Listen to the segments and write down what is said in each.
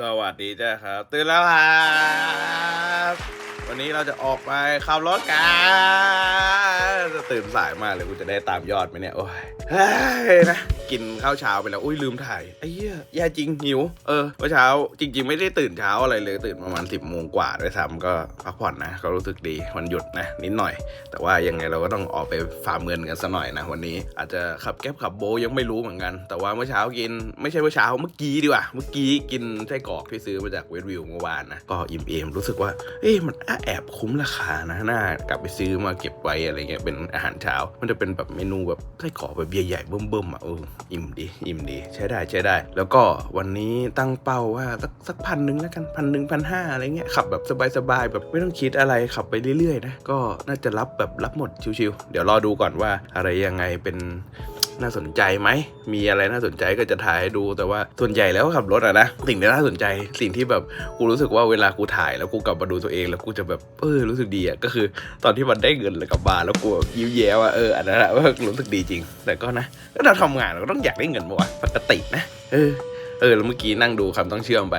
สวัสดีจ้าครับ ตื่นแล้วครับ วันนี้เราจะออกไปขับรถกัน จะตื่นสายมากเลยกูจะได้ตามยอดไหมเนี่ย โอ้ยเฮ้ยนะ กินข้าวเช้าไปแล้ว อุ้ยลืมถ่ายไอ้เหี้ยแย่จริงหิว เออเมื่อเช้าจริง ๆ ไม่ได้ตื่นเช้าอะไรเลยตื่นประมาณ10บโมงกว่าด้วยซ้ำก็พักผ่อนนะ ก็รู้สึกดีวันหยุดนะ นิดหน่อย แต่ว่ายังไงเราก็ต้องออกไปฟาร์มเงินกันสัหน่อยนะวันนี้ อาจจะขับแก๊บขับโบยังไม่รู้เหมือนกัน แต่ว่าเมื่อเช้ากินไม่ใช่เมื่อเช้าเมื่อกี้ดีกว่าเมื่อกี้กินไส้กรอกที่ซื้อมาจากเวสวิวเมื่อวานนะก็อิ่มเอมรู้สึกว่าเอ๊ะมันแอบคุ้มราคานะน่ากลับไปซื้อมาเก็บไว้อะไรเงี้ยเป็นอาหารเช้า มันจะเป็นแบบเมนูแบบไส้กรอกแบบใหญ่ๆเบิ่มๆอะเอออิ่มดีอิ่มดีใช้ได้ใช้ได้ แล้วก็วันนี้ตั้งเป้าว่าสักสักพันหนึ่งแล้วกันพันหนึ่งพันห้าอะไรเงี้ยขับแบบสบายๆแบบไม่ต้องคิดอะไรขับไปเรื่อยๆนะก็น่าจะรับแบบรับหมดชิวๆเดี๋ยวรอดูก่อนว่าอะไรยังไงเป็น น่าสนใจไหม มีอะไรน่าสนใจก็จะถ่ายให้ดูแต่ว่าส่วนใหญ่แล้วขับรถอะนะสิ่งที่น่าสนใจสิ่งที่แบบกูรู้สึกว่าเวลากูถ่ายแล้วกูกลับมาดูตัวเอง แล้วกูจะแบบเออรู้สึกดีอะก็คือ ตอนที่มันได้เงินเลยกลับบ้านแล้วกูยิ้มแย้มว่าเอออันนั้นอะว่ารู้สึกดีจริง แต่ก็นะก็เราทำงานเราก็ต้องอยากได้เงินปะวะปกตินะเออเออแล้วเมื่อกี้นั่งดูคำต้องเชื่อมไป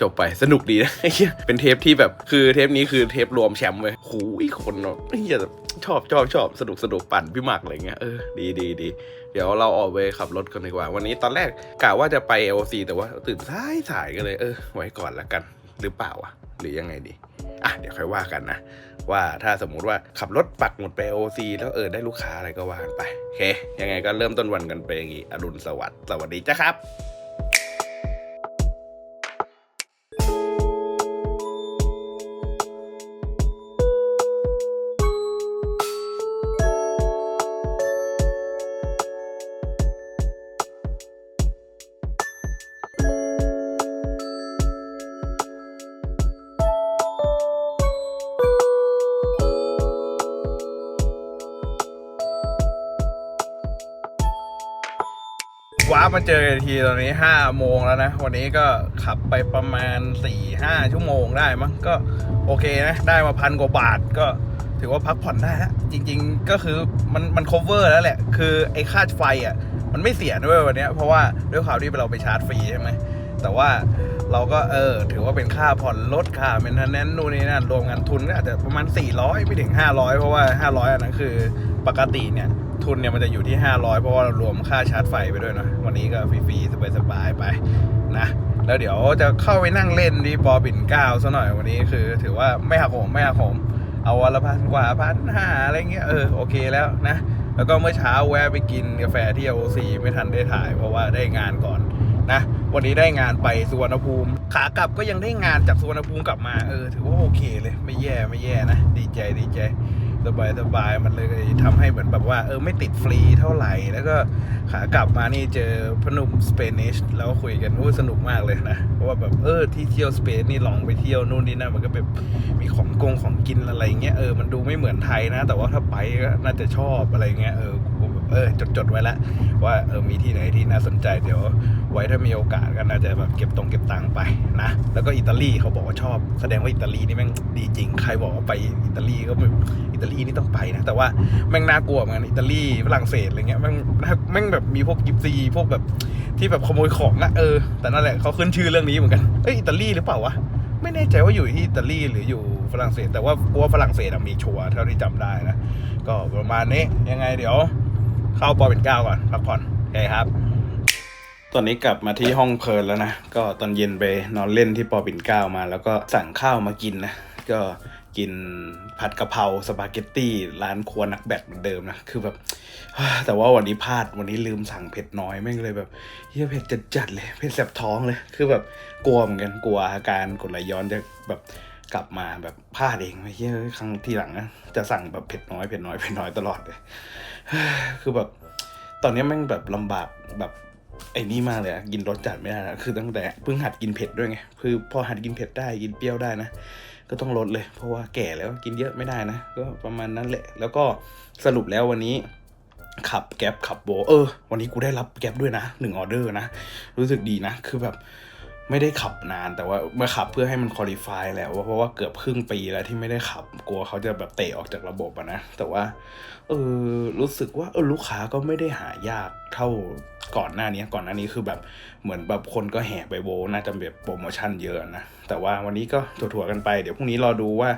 จบไปสนุกดีนะไอ้เหี้ยเป็นเทปที่แบบคือเทปนี้คือเทปรวมแชมป์เว้ยหูยคนเนาะไอ้เหี้ยชอบชอบชอบสนุกสนุกปั่นพี่หมักอะไรเงี้ยเออดีดีดี เดี๋ยวเราออกไปขับรถกันดีกว่า วันนี้ตอนแรกกะว่าจะไป LC แต่ว่าตื่นสายสายกันเลย เออ ไว้ก่อนละกัน หรือเปล่าวะหรือยังไงดีอะเดี๋ยวค่อยว่ากันนะ ว่าถ้าสมมุติว่าขับรถปักหมุดไป LC แล้วเออได้ลูกค้าอะไรก็ว่ากันไปโอเค ยังไงก็เริ่มต้นวันกันไปอย่างงี้อรุณสวัสดิ์สวัสดีจ้าครับ มาเจอกันทีตอนนี้ห้าโมงแล้วนะ วันนี้ก็ขับไปประมาณ4ี่ห้าชั่วโมงได้มั้งก็โอเคนะ ได้มาพันกว่าบาทก็ถือว่าพักผ่อนได้แล้วจริง ๆ ก็คือมันมัน cover แล้วแหละ คือไอ้ค่าไฟอะ มันไม่เสียด้วยวันนี้เพราะว่าด้วยข่าวที่เราไปชาร์จฟรีใช่ไหมแต่ว่าเราก็เออ ถือว่าเป็นค่าผ่อนรถค่าเป็นทันแนนนู่นนี่นั่นรวมกันทุนก็อาจจะประมาณ 400 ไม่ถึง 500 เพราะว่า 500อันนั้นคือปกติเนี่ย ทุนเนี่ยมันจะอยู่ที่ 500 เพราะว่าเรารวมค่าชาร์จไฟไปด้วยเนอะวันนี้ก็ฟรีๆสบายๆไปนะแล้วเดี๋ยวจะเข้าไปนั่งเล่นที่ปอปิ่นเก้าซะหน่อยวันนี้คือ ถือว่าไม่หักโหมไม่หักโหมเอาวันละพันกว่าพันห้าอะไรเงี้ยเออโอเคแล้วนะแล้วก็เมื่อเช้าแวะไปกินกาแฟที่ OC ไม่ทันได้ถ่าย เพราะว่าได้งานก่อนนะวันนี้ได้งานไปสุวรรณภูมิ ขากลับก็ยังได้งานจากสุวรรณภูมิกลับมาเออถือว่าโอเคเลยไม่แย่ไม่แย่นะ ดีใจดีใจ สบายสบายมันเลยทำให้เหมือนแบบว่า เออไม่ติดฟรีเท่าไหร่ แล้วก็ขากลับมานี่เจอพนุ่มสเปนิชแล้วคุยกันโอ้สนุกมากเลยนะเพราะว่าแบบเออที่เที่ยวสเปนนี่ลองไปเที่ยวนู่นนี่นั่นมันก็แบบมีของกงของกินอะไรเงี้ยเออมันดูไม่เหมือนไทยนะ แต่ว่าถ้าไปก็น่าจะชอบอะไรเงี้ยเออ เออจดๆไว้แล้วว่าเออมีที่ไหนที่น่าสนใจเดี๋ยวไว้ถ้ามีโอกาสก็น่าจะแบบเก็บตรงเก็บตังค์ไปนะ แล้วก็อิตาลีเขาบอกว่าชอบ แสดงว่าอิตาลีนี่แม่งดีจริง ใครบอกว่าไปอิตาลีก็อิตาลีนี่ต้องไปนะ แต่ว่าแม่งน่ากลัวเหมือนกันอิตาลีฝรั่งเศสอะไรเงี้ยแม่งแม่งแบบมีพวกยิปซีพวกแบบที่แบบขโมยของอะเออ แต่นั่นแหละเขาขึ้นชื่อเรื่องนี้เหมือนกันเอ้ยอิตาลีหรือเปล่าวะไม่แน่ใจว่าอยู่ที่อิตาลีหรืออยู่ฝรั่งเศส แต่ว่ากลัวฝรั่งเศสมีชัวร์เท่าที่จำได้นะ ก็ประมาณนี้ยังไงเดี๋ยว เข้าปอเป็นเก้าก่อนพักผ่อนโอเคครับ ตอนนี้กลับมาที่ห้องเพลินแล้วนะ ก็ตอนเย็นไปนอนเล่นที่ปอปิ่นเก้ามา แล้วก็สั่งข้าวมากินนะ ก็กินผัดกะเพราสปาเกตตี้ร้านครัวนักแบดเหมือนเดิมนะ คือแบบ แต่ว่าวันนี้พลาดวันนี้ลืมสั่งเผ็ดน้อยแม่งเลยแบบเฮียเผ็ดจัดๆเลยเผ็ดแสบท้องเลย คือแบบกลัวเหมือนกันกลัวอาการกดไหลย้อนจะแบบ กลับมาแบบพลาดเองไอ้เฮียครั้งที่หลังนะจะสั่งแบบเผ็ดน้อยเผ็ดน้อยเผ็ดน้อยตลอดเลยคือแบบ ตอนนี้แม่งแบบลำบากแบบไอ้นี่มากเลยอะกินรสจัดไม่ได้นะคือตั้งแต่เพิ่งหัดกินเผ็ดด้วยไงคือพอหัดกินเผ็ดได้กินเปรี้ยวได้นะก็ต้องลดเลย เพราะว่าแก่แล้วกินเยอะไม่ได้นะ ก็ประมาณนั้นแหละ แล้วก็สรุปแล้ววันนี้ขับแก๊ปขับโบ เออ วันนี้กูได้รับแก๊ปด้วยนะหนึ่งออเดอร์นะ รู้สึกดีนะ คือแบบ ไม่ได้ขับนาน แต่ว่ามาขับเพื่อให้มันคุริฟายแล้วว่าเพราะว่าเกือบครึ่งปีแล้วที่ไม่ได้ขับ กลัวเขาจะแบบเตะออกจากระบบอะนะ แต่ว่าเออรู้สึกว่าเออลูกค้าก็ไม่ได้หายากเท่าก่อนหน้านี้ก่อนหน้านี้คือแบบเหมือนแบบคนก็แห่ไปโบน่าจะแบบโปรโมชั่นเยอะนะ แต่ว่าวันนี้ก็ถั่วๆกันไป เดี๋ยวพรุ่งนี้รอดูว่า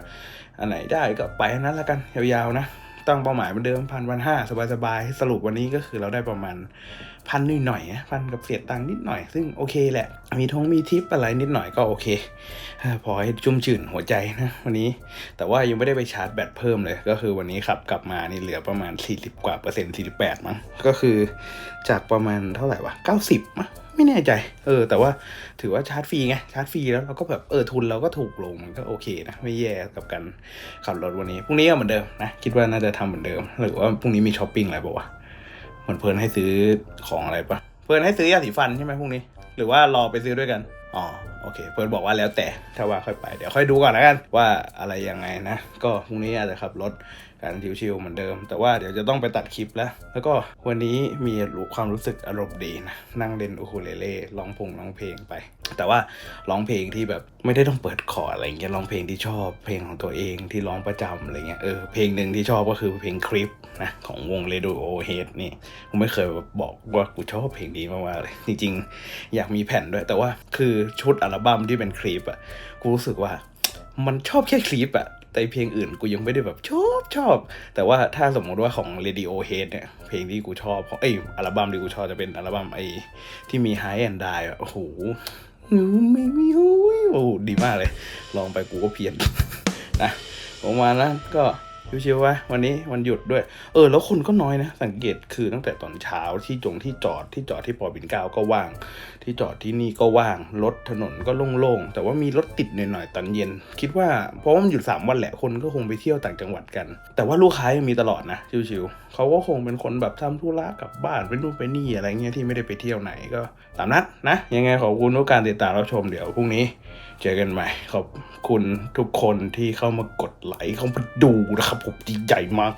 อันไหนได้ก็ไปนั้นละกันยาวๆนะ ตั้งเป้าหมายเหมือนเดิมพันวันห้าสบายๆสรุปวันนี้ก็คือเราได้ประมาณพันนิดหน่อยนะพันกับเสียตังค์นิดหน่อย ซึ่งโอเคแหละ มีทงมีทิปอะไรนิดหน่อยก็โอเค พอให้ชุ่มชื่นหัวใจนะวันนี้ แต่ว่ายังไม่ได้ไปชาร์จแบตเพิ่มเลย ก็คือวันนี้ขับกลับมานี่เหลือประมาณ 40 กว่าเปอร์เซ็นต์48 มั้ง ก็คือจากประมาณเท่าไหร่วะ 90มั้ง ไม่แน่ใจ เออ แต่ว่าถือว่าชาร์จฟรีไงชาร์จฟรีแล้วเราก็แบบเออทุนเราก็ถูกลงมันก็โอเคนะ ไม่แย่กับการขับรถวันนี้พรุ่งนี้ก็เหมือนเดิมนะคิดว่าน่าจะทำเหมือนเดิม หรือว่าพรุ่งนี้มีช้อปปิ้งอะไรปะวะเหมือนเพลินให้ซื้อของอะไรปะเพลินให้ซื้อยาสีฟันใช่ไหมพรุ่งนี้ หรือว่ารอไปซื้อด้วยกันอ๋อโอเค เพื่อนบอกว่าแล้วแต่ถ้าว่าค่อยไปเดี๋ยวค่อยดูก่อนแล้วกันว่าอะไรยังไงนะ ก็พรุ่งนี้อาจจะขับรถ กันชิวๆเหมือนเดิม แต่ว่าเดี๋ยวจะต้องไปตัดคลิปแล้ว แล้วก็วันนี้มีรู้ความรู้สึกอารมณ์ดีนะนั่งเล่นอูคูเลเล่ร้องพงร้องเพลงไป แต่ว่าร้องเพลงที่แบบไม่ได้ต้องเปิดคอร์อะไรอย่างเงี้ยร้องเพลงที่ชอบเพลงของตัวเองที่ร้องประจำอะไรเงี้ยเออเพลงหนึ่งที่ชอบก็คือเพลงคลิปนะของวง Radiohead นี่ผมไม่เคยบอกว่ากูชอบเพลงนี้มากๆเลย จริง ๆ อยากมีแผ่นด้วย แต่ว่าคือชุดอัลบั้มที่เป็นคลิปอะกูรู้สึกว่ามันชอบแค่คลิปอะ แต่เพลงอื่นกูยังไม่ได้แบบชอบชอบ แต่ว่าถ้าสมมติว่าของ Radiohead เนี่ย เพลงที่กูชอบของเอ้ยอัลบั้มที่กูชอบจะเป็นอัลบั้มไอ้ที่มี High and Die อะโอ้โหไม่มีหูยโอ้โหดีมากเลย ลองไปกูก็เพี้ยนนะประมาณนั้นก็ ชิวๆวะวันนี้วันหยุดด้วย เออ แล้วคนก็น้อยนะ สังเกตคือตั้งแต่ตอนเช้าที่จงที่จอดที่จอดที่ปอบินเก้าก็ว่าง ที่จอดที่นี่ก็ว่างรถถนนก็โล่งๆแต่ว่ามีรถติดหน่อยๆตอนเย็น คิดว่าเพราะว่ามันหยุดสามวันแหละคนก็คงไปเที่ยวต่างจังหวัดกัน แต่ว่าลูกค้ายังมีตลอดนะชิวๆเขาก็คงเป็นคนแบบทำธุระกลับบ้านไปนู่นไปนี่อะไรเงี้ยที่ไม่ได้ไปเที่ยวไหนก็ตามนั้นนะยังไงขอบคุณทุกการติดตามรับชมเดี๋ยวพรุ่งนี้เจอกันใหม่ขอบคุณทุกคนที่เข้ามากดไลค์เข้ามาดูนะครับ ผมดีใจมาก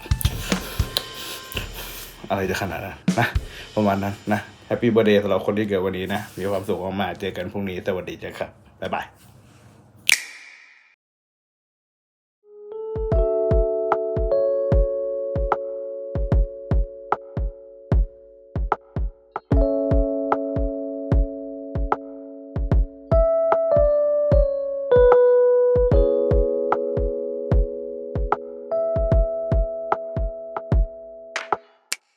อะไรจะขนาดนั้นนะ ประมาณนั้นนะแฮปปี้เบอร์เดย์สำหรับคนที่เกิดวันนี้นะ มีความสุขมากๆเจอกันพรุ่งนี้ สวัสดีจ้ะครับ บ๊ายบาย